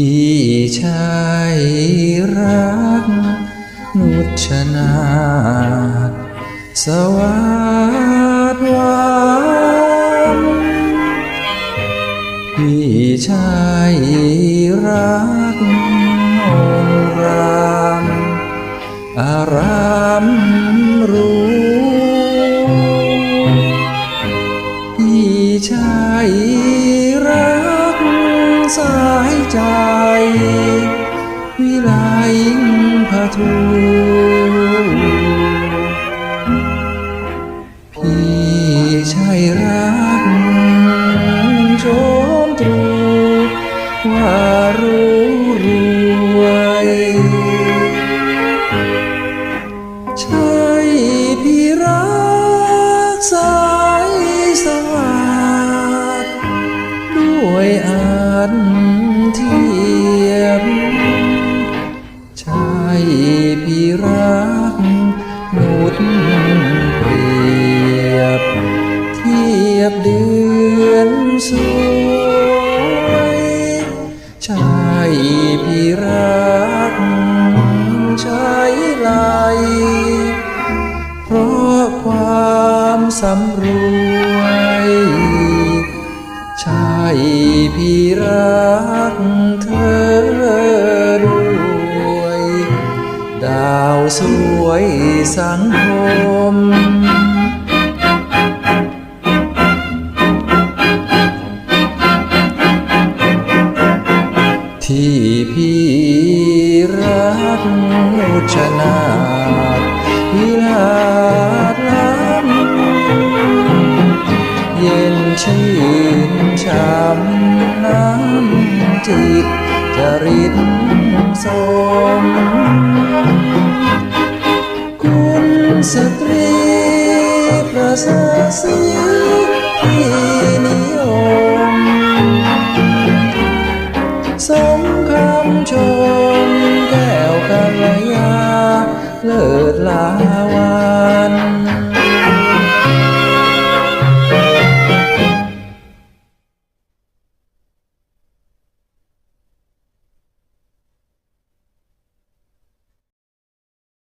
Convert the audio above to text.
พี่ชายรักนุชนาสวัสดวันพี่ชายรักองรามอารามรู้ายใจ วิไลพะทูพี่ชายรักโชมตรูว่ารู้รวย ใช่พี่รักสายสวัสดด้วยอัน เทียมใช่พี่รักนุดเปรียบ เทียบเดือนสวยใช่พี่รักใช้ไหลเพราะความสำรวย พี่รักเธอด้วย ดาวสวยสังคม ที่พี่รักนุชนาถวิล ชื่นช้ำน้ำจิตจริตสมคุณสตรีประเสริฐสีที่นิยมสมคำชมแก้วกัลยาเลิศลา